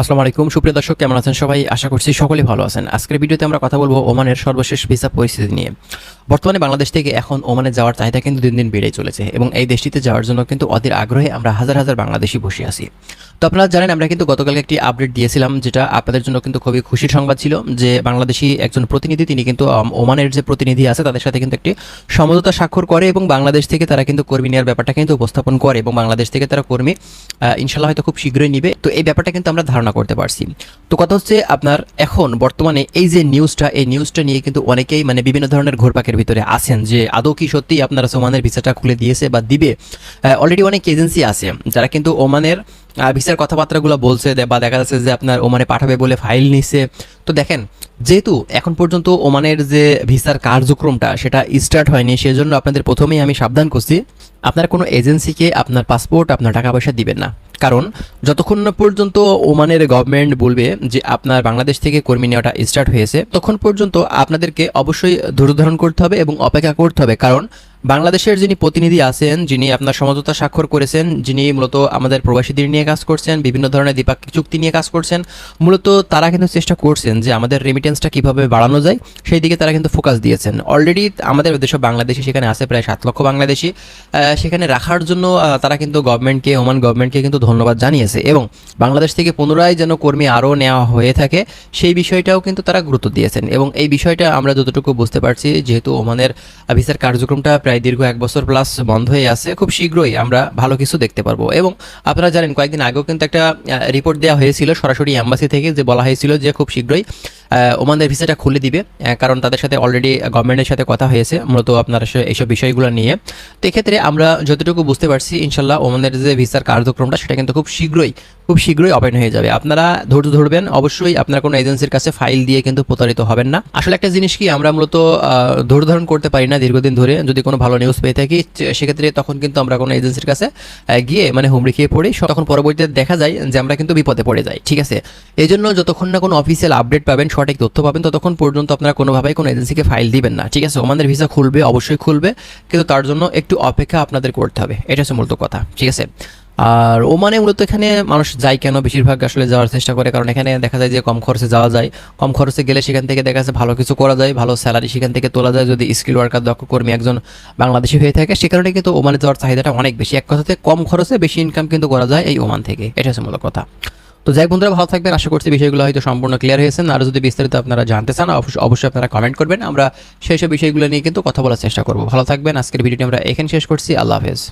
আসসালামু আলাইকুম। সুপ্রিয় দর্শক, কেমন আছেন সবাই? আশা করছি সকলে ভালো আছেন। আজকের ভিডিওতে আমরা কথা বলব ওমানের সর্বশেষ ভিসা পরিস্থিতি নিয়ে। বর্তমানে বাংলাদেশ থেকে এখন ওমানে যাওয়ার চাহিদা কিন্তু দিন দিন বেড়েই চলেছে এবং এই দেশটিতে যাওয়ার জন্য কিন্তু অধীর আগ্রহে আমরা হাজার হাজার বাংলাদেশি বসে আছি। তো আপনারা জানেন, আমরা কিন্তু গতকালকে একটি আপডেট দিয়েছিলাম, যেটা আপনাদের জন্য কিন্তু খুবই খুশির সংবাদ ছিল, যে বাংলাদেশি একজন প্রতিনিধি, তিনি কিন্তু ওমানের যে প্রতিনিধি আছে, তাদের সাথে কিন্তু একটি সমঝোতা স্বাক্ষর করে এবং বাংলাদেশ থেকে তারা কিন্তু কর্মী নেওয়ার ব্যাপারটা কিন্তু উপস্থাপন করে এবং বাংলাদেশ থেকে তারা কর্মী ইনশাল্লাহ হয়তো খুব শীঘ্রই নিবে। তো এই ব্যাপারটা কিন্তু আমরা ধারণা করতে পারছি। তো কথা হচ্ছে আপনার এখন বর্তমানে এই যে নিউজটা এই নিউজটা নিয়ে কিন্তু অনেকেই মানে বিভিন্ন ধরনের ঘোরপাকের ভিতরে আছেন, যে আদৌ কি সত্যি আপনারা ওমানের ভিসাটা খুলে দিয়েছে বা দিবে। অলরেডি অনেক এজেন্সি আছে, যারা কিন্তু ওমানের ভিসার কথাবার্তাগুলো বলছে বা দেখা যাচ্ছে যে আপনার ওমানে পাঠাবে বলে ফাইল নিছে। তো দেখেন, যেহেতু এখন পর্যন্ত ওমানের যে ভিসার কার্যক্রমটা, সেটা স্টার্ট হয়নি, সেজন্য আপনাদের প্রথমেই আমি সাবধান করছি, আপনার কোনো এজেন্সিকে আপনার পাসপোর্ট আপনার টাকা পয়সা দিবেন না। কারণ যতক্ষণ না পর্যন্ত ওমানের গভর্নমেন্ট বলবে যে আপনার বাংলাদেশ থেকে কর্মী নেওয়াটা স্টার্ট হয়েছে, তখন পর্যন্ত আপনাদেরকে অবশ্যই ধৈর্য ধারণ করতে হবে এবং অপেক্ষা করতে হবে। কারণ বাংলাদেশের যিনি প্রতিনিধি আছেন, যিনি আপনার সমঝোতা স্বাক্ষর করেছেন, যিনি মূলত আমাদের প্রবাসীদের নিয়ে কাজ করছেন, বিভিন্ন ধরনের দ্বিপাক্ষিক চুক্তি নিয়ে কাজ করছেন, মূলত তারা কিন্তু চেষ্টা করছেন যে আমাদের রেমিটেন্সটা কীভাবে বাড়ানো যায়, সেই দিকে তারা কিন্তু ফোকাস দিয়েছেন। অলরেডি আমাদের দেশে বাংলাদেশি সেখানে আছে প্রায় সাত লক্ষ বাংলাদেশি সেখানে রাখার জন্য তারা কিন্তু গভর্নমেন্টকে ওমান গভর্নমেন্টকে কিন্তু ধন্যবাদ জানিয়েছে এবং বাংলাদেশ থেকে পুনরায় যেন কর্মী আরও নেওয়া হয়ে থাকে, সেই বিষয়টাও কিন্তু তারা গুরুত্ব দিয়েছেন এবং এই বিষয়টা আমরা যতটুকু বুঝতে পারছি, যেহেতু ওমানের ভিসার কার্যক্রমটা প্রায় দীর্ঘ এক বছর প্লাস বন্ধ হয়ে আছে, খুব শীঘ্রই আমরা ভালো কিছু দেখতে পারব। এবং আপনারা জানেন, কয়েকদিন আগেও কিন্তু একটা রিপোর্ট দেওয়া হয়েছিল সরাসরি অ্যাম্বাসি থেকে যে বলা হয়েছিল যে খুব শীঘ্রই ওমানদের ভিসাটা খুলে দিবে কারণ তাদের সাথে অলরেডি গভর্নমেন্টের সাথে কথা হয়েছে, মূলত আপনারা এইসব বিষয়গুলো নিয়ে। তো এক্ষেত্রে আমরা যতটুকু বুঝতে পারছি ইনশাল্লাহ ওমানের যে ভিসার কার্যক্রমটা, সেটা কিন্তু খুব শীঘ্রই খুব শীঘ্রই ওপেন হয়ে যাবে। আপনারা ধৈর্য ধরবেন, অবশ্যই আপনার কোনো এজেন্সির কাছে ফাইল দিয়ে কিন্তু প্রতারিত হবেন না। আসলে একটা জিনিস কি, আমরা মূলত ধৈর্য ধারণ করতে পারি না দীর্ঘদিন ধরে। যদি কোনো ভালো নিউজ পেয়ে থাকি সেক্ষেত্রে তখন কিন্তু আমরা কোনো এজেন্সির কাছে গিয়ে মানে হুমড়ি খেয়ে পড়ি। তখন পরবর্তীতে দেখা যায় যে আমরা কিন্তু বিপদে পড়ে যাই। ঠিক আছে? এই জন্য যতক্ষণ না কোনো অফিসিয়াল আপডেট পাবেন, সঠিক তথ্য পাবেন, ততক্ষণ পর্যন্ত আপনারা কোনোভাবেই কোনো এজেন্সিকে ফাইল দিবেন না। ঠিক আছে? ওমানের ভিসা খুলবে, অবশ্যই খুলবে। কিন্তু তার জন্য একটু অপেক্ষা আপনাদের করতে হবে। এটা হচ্ছে মূলত কথা। ঠিক আছে? আর ওমানে মূলত এখানে মানুষ যায় কেন? বেশিরভাগ আসলে যাওয়ার চেষ্টা করে, কারণ এখানে দেখা যায় যে কম খরচে যাওয়া যায়। কম খরচে গেলে সেখান থেকে দেখা যাচ্ছে ভালো কিছু করা যায়, ভালো স্যালারি সেখান থেকে তোলা যায়। যদি স্কিল ওয়ার্কার দক্ষ কর্মী একজন বাংলাদেশি হয়ে থাকে, সে কারণে কিন্তু ওমানে যাওয়ার চাহিদাটা অনেক বেশি। এক কথাতে কম খরচে বেশি ইনকাম কিন্তু করা যায় এই ওমান থেকে। এটা হচ্ছে মূল কথা। তো যাই বন্ধুরা, ভালো থাকবেন। আশা করছি বিষয়গুলো হয়তো সম্পূর্ণ ক্লিয়ার হয়েছেন আর যদি বিস্তারিত আপনারা জানতে চান অবশ্যই আপনারা কমেন্ট করবেন। আমরা সেই সব বিষয়গুলো নিয়ে কিন্তু কথা বলার চেষ্টা করব। ভালো থাকবেন। আজকের ভিডিওটি আমরা এখানে শেষ করছি। আল্লাহ হাফেজ।